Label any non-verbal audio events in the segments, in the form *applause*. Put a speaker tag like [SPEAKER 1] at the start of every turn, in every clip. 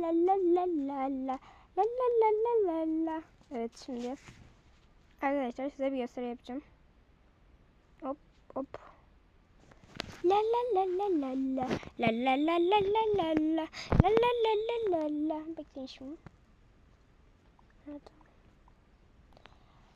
[SPEAKER 1] la la la la la la la la la la la Evet şimdi arkadaşlar size bir gösteri yapacağım. Hop hop. La la la la la la la la la la la la la la la la la la la Bekleyin şimdi. Hadi.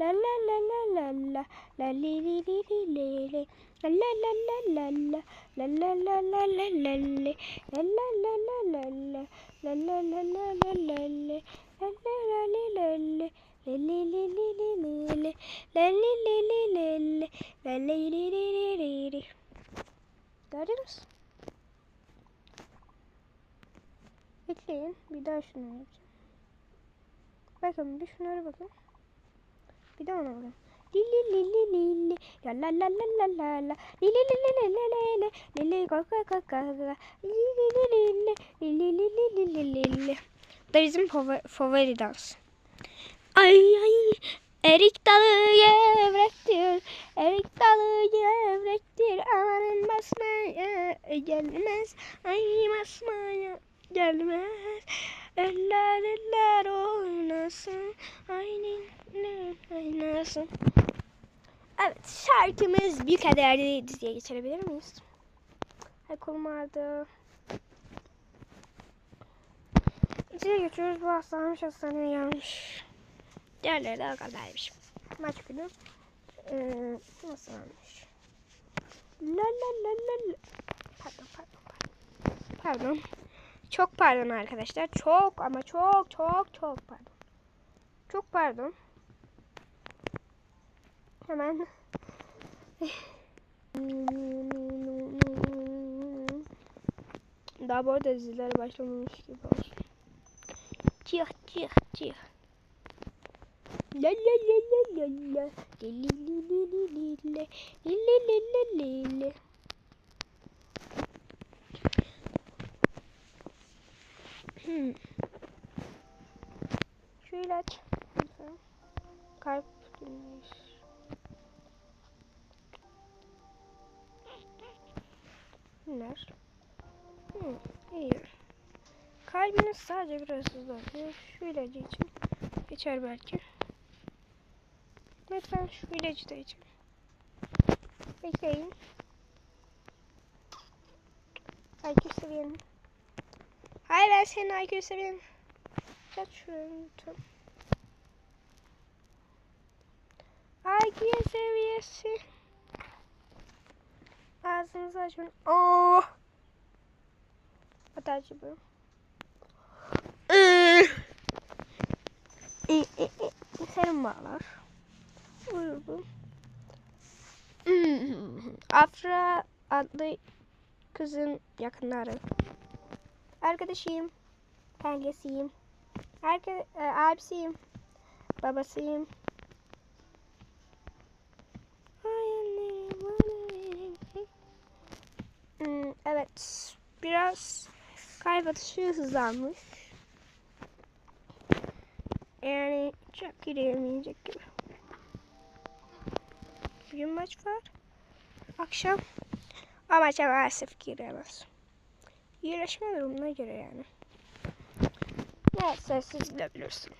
[SPEAKER 1] la la la la la la la li li li li li li la la la la la la la la la la la la li la la la la la la la la la la la la li la la la li la li li li li li li li li la li li li li li la li li li li li li Gördünüz? Bekleyin. Bir daha şunu yapacağım. Bakın bir şunlara bakın. Bir de ona vurayım. Lili da bizim favori dans. Ay ay. Erik dalı gevrektir, erik dalı gevrektir, amanın basmaya e, gelmez, ay basmaya gelmez eller eller oynasın aynı oynasın Evet şarkımız bir kadardı diziye geçirebilir miyiz? Ay kolum ağrıdı. Diziye geçiyoruz bu hastalanmış hastaneye gelmiş. Diğerleri de o kadarmış. Maç günü ee, nasıl olmuş? La la la la la. Pardon pardon pardon. Pardon. Çok pardon arkadaşlar. Çok ama çok çok çok pardon. Çok pardon. Hemen. Daha bu arada diziler başlamamış gibi olsun. Çıh çıh çıh. La la la la la la. Li li li li li li. Şu ilaç. Kalp dinleyiş. Bunlar. Hmm, iyi. Kalbiniz sadece biraz hızlanıyor. Şu ilacı için geçer belki. Lütfen şu ilacı da için. Bekleyin. IQ seviyeni. Hayır ben senin IQ seviyeni. Kaç şuraya lütfen. IQ seviyesi. Ağzınızı açın. Oh. Hatta bu. Serum bağlar. Uyudum. Afra adlı kızın yakınları. Arkadaşıyım. Pengesiyim. Arka, e, abisiyim. Babasıyım. Hmm, evet. Biraz kalp atışı hızlanmış. Yani çok yürüyemeyecek gibi. Bugün maç var. Akşam. Ama maça maalesef giremez. İyileşme durumuna göre yani. Neyse siz bilebilirsiniz.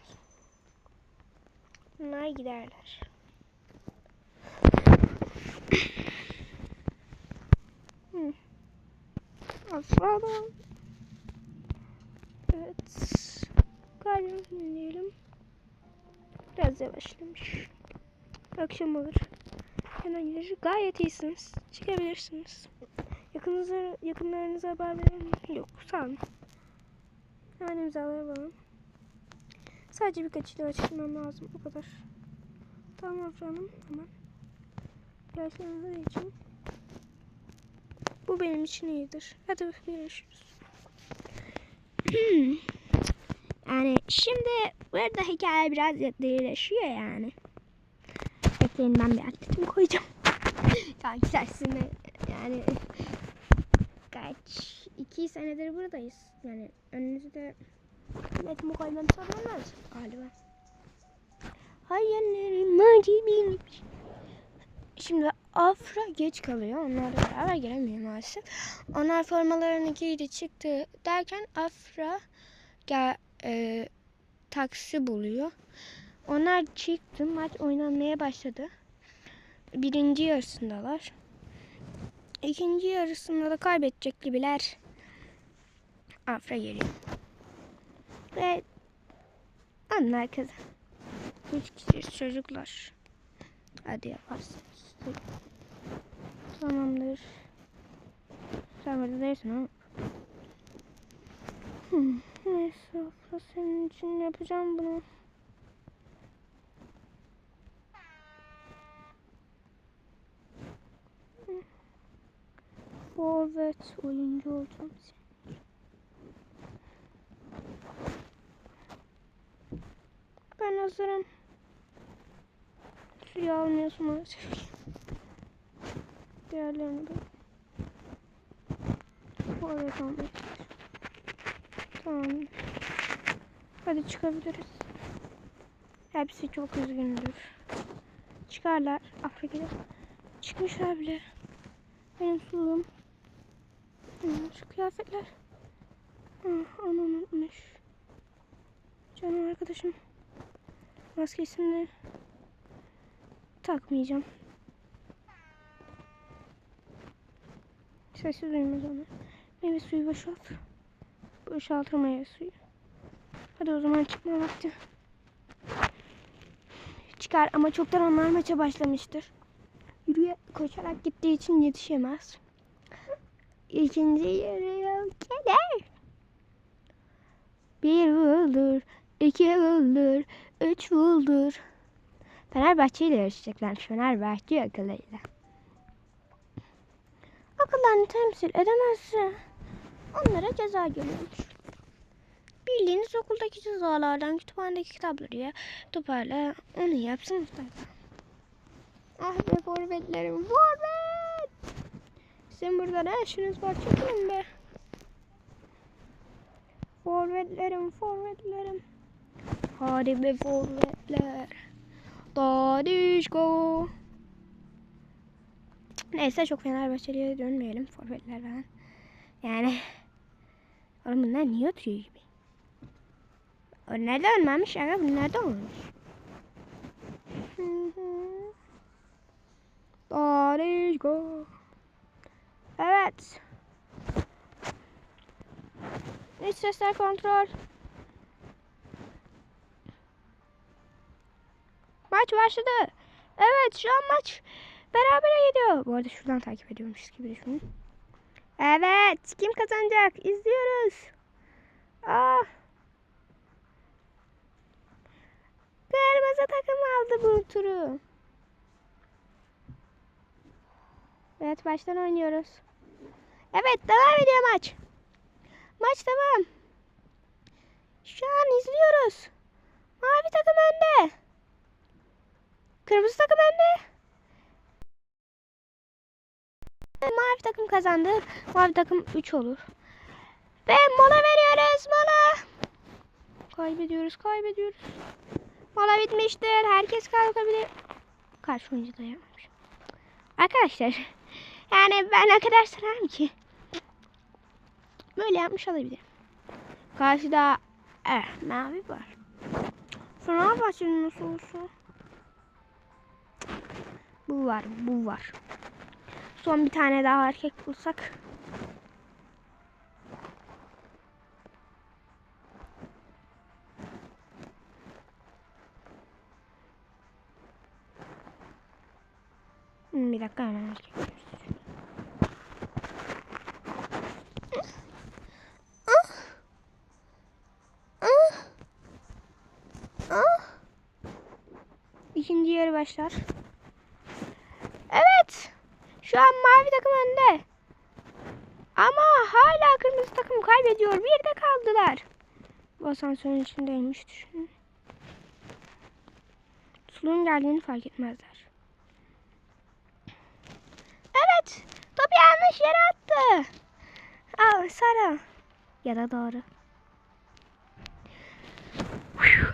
[SPEAKER 1] Bunlar giderler. hmm. Afra'da. Evet. Kaydımızı dinleyelim. Biraz yavaşlamış. Akşam olur. Hemen gelir. Gayet iyisiniz. Çıkabilirsiniz. Yakınınıza, yakınlarınıza haber verir mi? Yok sağ olun. Hemen imzaları alalım. Sadece birkaç ilaç çıkmam lazım. O kadar. Tamam canım. Hemen. İlaçlarınızı için. Bu benim için iyidir. Hadi görüşürüz. *clears throat* yani şimdi burada hikaye biraz derinleşiyor yani. Bekleyin ben bir atletim koyacağım. *laughs* Kanki dersinde yani kaç iki senedir buradayız. Yani önünüzde atletimi koymam sorulmaz galiba. Hayallerim acıymış. Şimdi Afra geç kalıyor. Onlarla beraber gelemiyor maalesef. Onlar formalarını giydi çıktı derken Afra gel, e, taksi buluyor. Onlar çıktı. Maç oynanmaya başladı. Birinci yarısındalar. İkinci yarısında da kaybedecek gibiler. Afra geliyor. Ve onlar kızı. Üç kişi çocuklar. Hadi yaparsınız. Tamamdır. Sen burada değilsin ama. Neyse Afra senin için yapacağım bunu. Forvet oyuncu olacağım. Ben hazırım. Suyu almıyorsun maalesef. Diğerlerini de. Forvet istiyorum. Tamam. Hadi çıkabiliriz. Hepsi çok üzgündür. Çıkarlar. Afrika'da. Çıkmışlar bile. Benim suluğum. Şu kıyafetler. Onu unutmuş. Canım arkadaşım. Maskesini takmayacağım. Sessiz duymaz onu. Meyve suyu boşalt. Boşaltır meyve suyu. Hadi o zaman çıkma vakti. Çıkar ama çoktan onlar maça başlamıştır. Yürüye koşarak gittiği için yetişemez. İkinci yarı gelir. Bir vurdur, iki vurdur, üç vurdur. Fenerbahçe ile yarışacaklar. Fenerbahçe akıllarıyla. Akıllarını temsil edemezse onlara ceza geliyormuş. Bildiğiniz okuldaki cezalardan kütüphanedeki kitapları ya toparla onu yapsın Mustafa. Ah be forvetlerim forvet. Sizin burada ne işiniz var çekilin be. Forvetlerim forvetlerim. Hadi be forvetler. Dadişko. Neyse çok Fenerbahçeli'ye dönmeyelim forvetler falan. Yani oğlum bunlar niye oturuyor gibi? O nerede olmamış aga bunlar da olmuş. Dadişko. Evet. İç sesler kontrol. Maç başladı. Evet şu an maç berabere gidiyor. Bu arada şuradan takip ediyormuş gibi düşünün. Evet kim kazanacak izliyoruz. Ah. Kırmızı takım aldı bu turu. Evet baştan oynuyoruz. Evet devam ediyor maç. Maç devam. Şu an izliyoruz. Mavi takım önde. Kırmızı takım önde. Mavi takım kazandı. Mavi takım 3 olur. Ve mola veriyoruz mola. Kaybediyoruz kaybediyoruz. Mola bitmiştir. Herkes kalkabilir. Karşı oyuncu da yapmamış. Arkadaşlar yani ben o kadar sararım ki. Böyle yapmış olabilir. Karşıda eh, mavi var. Sonra fasulye nasıl olsun? Bu var, bu var. Son bir tane daha erkek bulsak. Hmm, bir dakika hemen erkek. İkinci yarı başlar. Evet. Şu an mavi takım önde. Ama hala kırmızı takım kaybediyor. Bir de kaldılar. Bu asansörün içindeymiş düşünün. Suluğun geldiğini fark etmezler. Evet. Topu yanlış yere attı. Al Sara. Ya da doğru.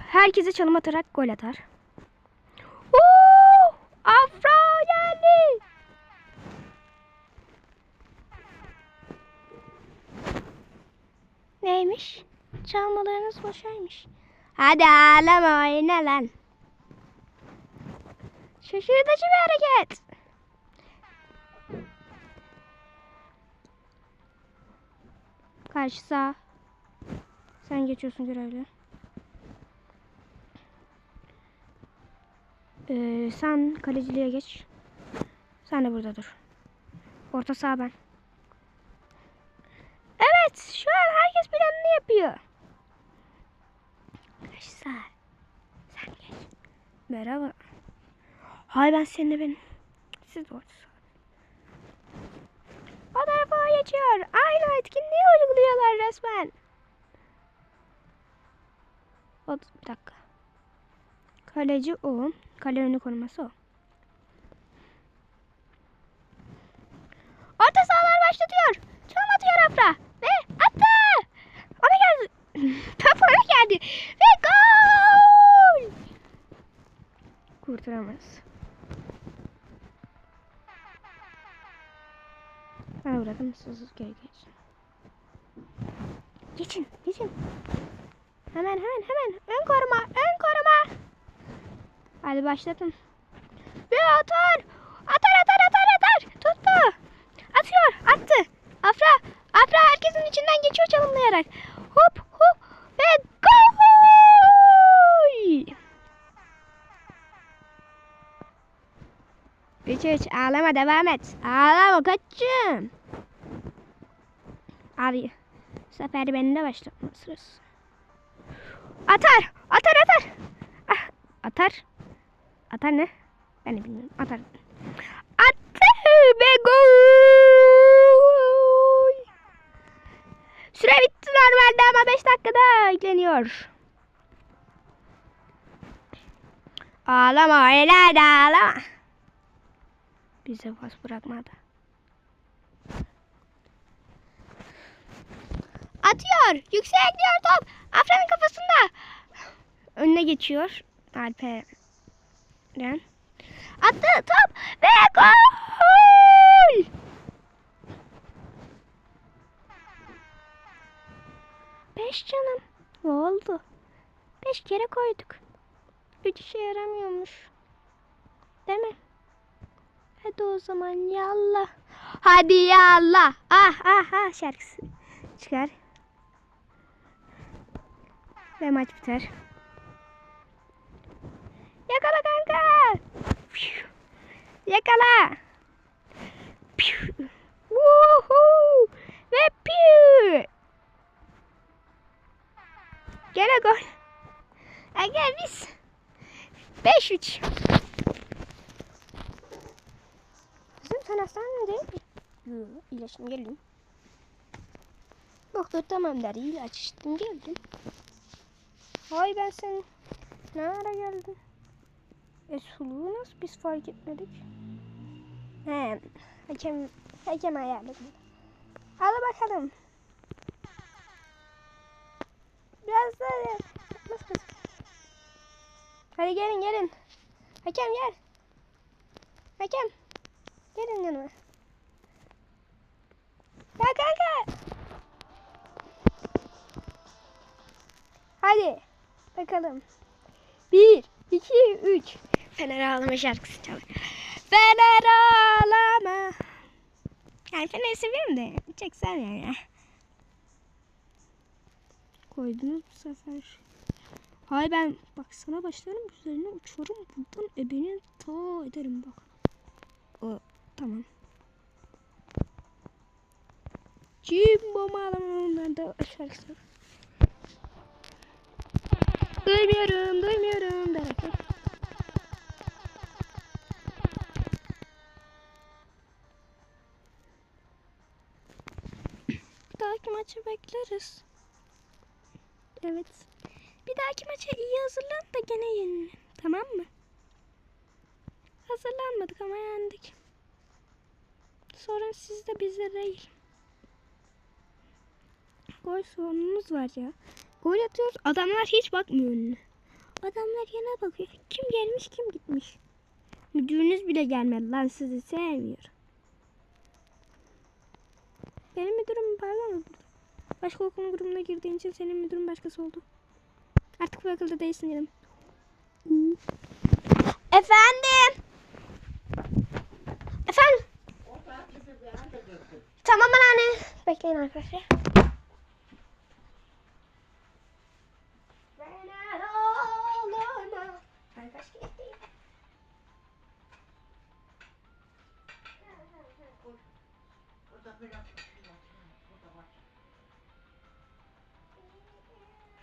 [SPEAKER 1] Herkese çalım atarak gol atar. Oo! Afra geldi. Neymiş? Çalmalarınız boşaymış. Hadi ağlama oyna lan. Şaşırtıcı bir hareket. Karşı sağ. Sen geçiyorsun görevli. Ee, sen kaleciliğe geç. Sen de burada dur. Orta sağ ben. Evet, şu an herkes planını yapıyor. Sağ. Sen geç. Merhaba. Hay ben seninle benim. Siz de orta sağ. O tarafa geçiyor. Aynı etkinliği uyguluyorlar resmen. O, bir dakika. Kaleci o. Kale önü koruması o. Orta sahalar başlatıyor. Çalım atıyor Afra. Ona geldi. *laughs* Ona geldi. Ve gol. Kurtaramaz. Bana bırakın siz geri geçin. Geçin, geçin. Hemen, hemen, hemen. Ön koruma, ön koruma. Hadi başlatın. Bir atar. Atar, atar, atar, atar. Tuttu. Atıyor, attı. Afra, Afra herkesin içinden geçiyor çalımlayarak. Üç ağlama devam et. Ağlama kaçım. Abi bu sefer beni de başlatma sırası. Atar, atar, atar. Ah, atar. Atar ne? Ben de bilmiyorum. Atar. Attı ve gol. Süre bitti normalde ama 5 dakikada ekleniyor. Ağlama öyle de ağlama. Bize pas bırakmadı. Atıyor. Yükseliyor top. Afra'nın kafasında. Önüne geçiyor. Alperen. Attı top ve gol. Beş canım. Ne oldu? Beş kere koyduk. Üç işe yaramıyormuş. Değil mi? Hadi o zaman yallah. Hadi yallah. Ah ah ah şarkısı çıkar. Ve maç biter. Yakala kanka. Yakala. Woohoo. Ve piu. Gene gol. Aga biz. 5-3. Kızım sen hastanede mi? İlaçım geldim. Doktor tamam der ilaç içtim geldim. Hay ben sen ne ara geldin? E suluğu nasıl biz fark etmedik? He hakem, hakem ayarladı. Al bakalım. Biraz da nasıl? Hadi gelin gelin. Hakem gel. Hakem. Gelin yanıma. Ya kanka. Hadi. Bakalım. Bir, iki, üç. Fener ağlama şarkısı çalıyor. Fener ağlama. Yani Fener'i seviyorum da çok sevmiyorum ya. Koydunuz bu sefer. Hay ben bak sana başlarım üzerine uçarım buradan ebeni ta ederim bak. O Tamam. Jimbo malımından da şarkısı. Duymuyorum, duymuyorum derken. Bir dahaki maçı bekleriz. Evet. Bir dahaki maça iyi hazırlan da gene yenilelim. Tamam mı? Hazırlanmadık ama yendik. Sorun sizde bizde değil. Gol sorunumuz var ya. Gol atıyoruz. Adamlar hiç bakmıyor önüne. Adamlar yana bakıyor. Kim gelmiş kim gitmiş. Müdürünüz bile gelmedi lan sizi sevmiyor. Benim müdürüm pardon? Başka okul grubuna girdiğin için senin müdürün başkası oldu. Artık bu okulda değilsin canım. Efendim. Efendim. Tamam anne. Bekleyin arkadaşlar.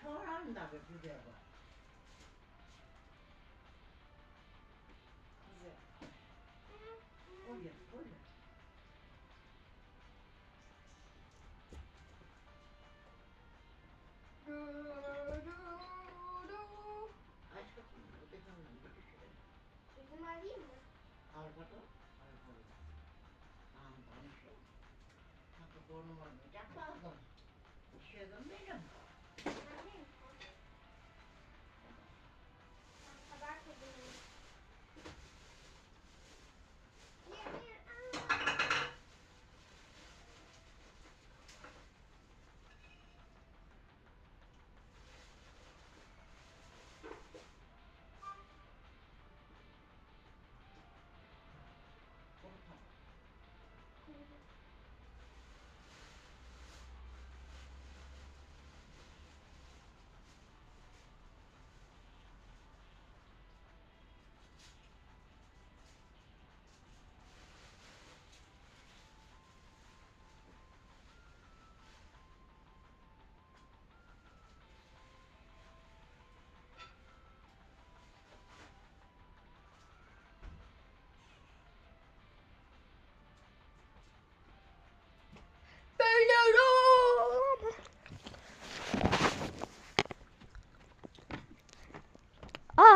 [SPEAKER 2] Şoran da bir güzel var.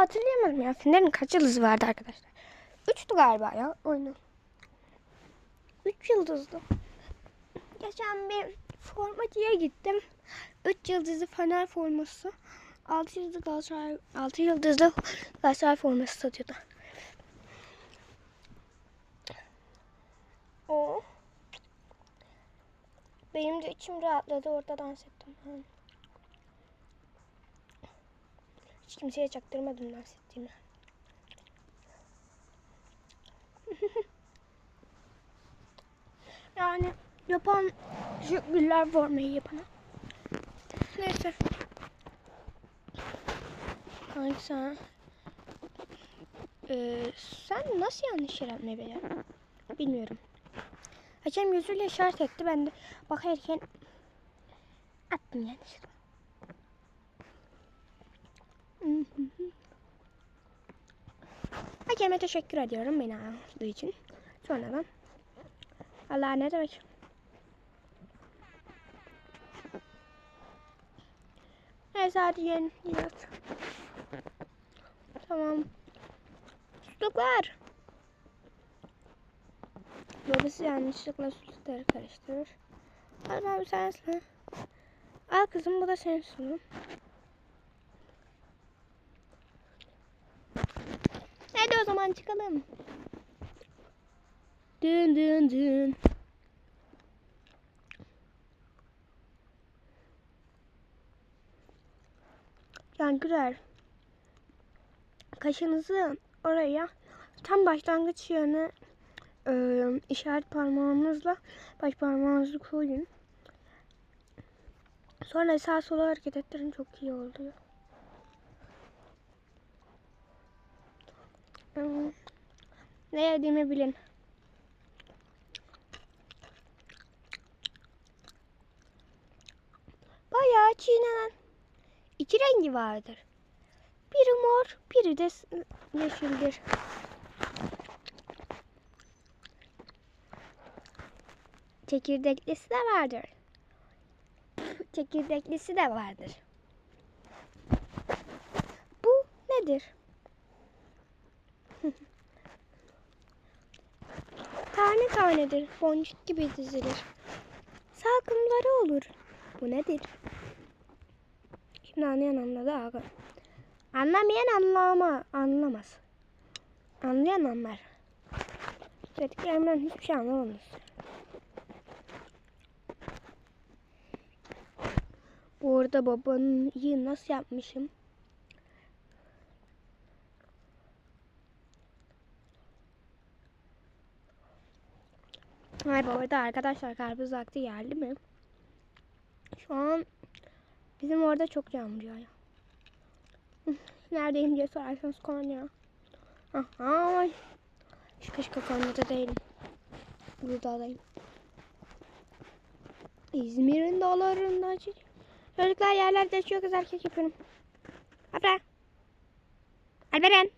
[SPEAKER 1] Hatırlayamadım ya. Fener'in kaç yıldızı vardı arkadaşlar? Üçtü galiba ya oyunu. Üç yıldızdı. Geçen bir formacıya gittim. Üç yıldızlı Fener forması. Altı yıldızlı Galatasaray, altı yıldızlı Galatasaray forması satıyordu. O. Benim de içim rahatladı orada dans ettim. Ha. Hiç kimseye çaktırmadım dans ettiğimi. *laughs* yani yapan teşekkürler formayı yapana. Neyse. Kanki sen Ee, sen nasıl yanlış yere atmayı becerdin? Bilmiyorum. Hakem yüzüyle işaret etti. Ben de bakarken attım yanlışlıkla. Hakeme teşekkür ediyorum beni aldığı için. Sonradan. Allah ne demek. Neyse hadi yiyelim. Tamam. Tutuklar. Babası yanlışlıkla sütleri karıştırır. Al abi sensin. Al kızım bu da senin zaman çıkalım. Dün dün dün. Yani güzel. Kaşınızı oraya tam başlangıç yerine e, işaret parmağınızla baş parmağınızı koyun. Sonra sağ sola hareket ettirin çok iyi oluyor. Ne yediğimi bilin. Bayağı çiğnenen iki rengi vardır. Biri mor, biri de yeşildir. Çekirdeklisi de vardır. Çekirdeklisi de vardır. Bu nedir? Tane tanedir. Boncuk gibi dizilir. Salkımları olur. Bu nedir? Şimdi anlayan anladı abi. Anlamayan anlama, anlamaz. Anlayan anlar. Söylediklerimden hiçbir şey anlamadınız. Bu arada babayı nasıl yapmışım? Ay bu arada arkadaşlar karpuz vakti geldi mi? Şu an bizim orada çok yağmur yağıyor. *laughs* Neredeyim diye sorarsanız Konya. Aha. Şaka şaka Konya'da değilim. Buradayım. İzmir'in dağlarında. Çocuklar yerlerde yaşıyor kız erkek yapıyorum. Abra. Alberen.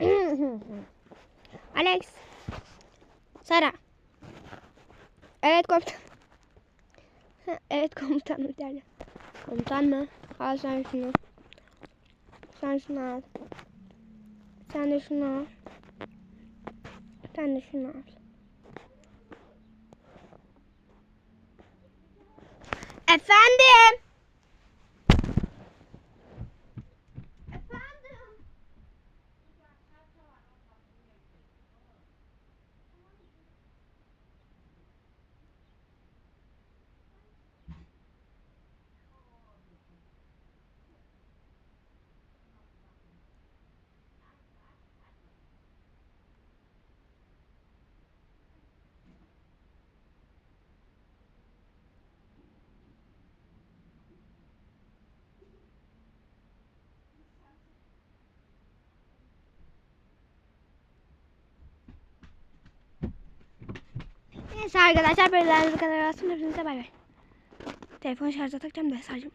[SPEAKER 1] *clears throat* Alex. Sara. Evet komutan. evet komutanım derler. Komutan mı? Al sen şunu. Sen şunu al. Sen de şunu al. Sen de şunu al. Efendim. Neyse arkadaşlar böyle bu kadar olsun. Hepinize bay bay. Telefon şarja takacağım da şarjım.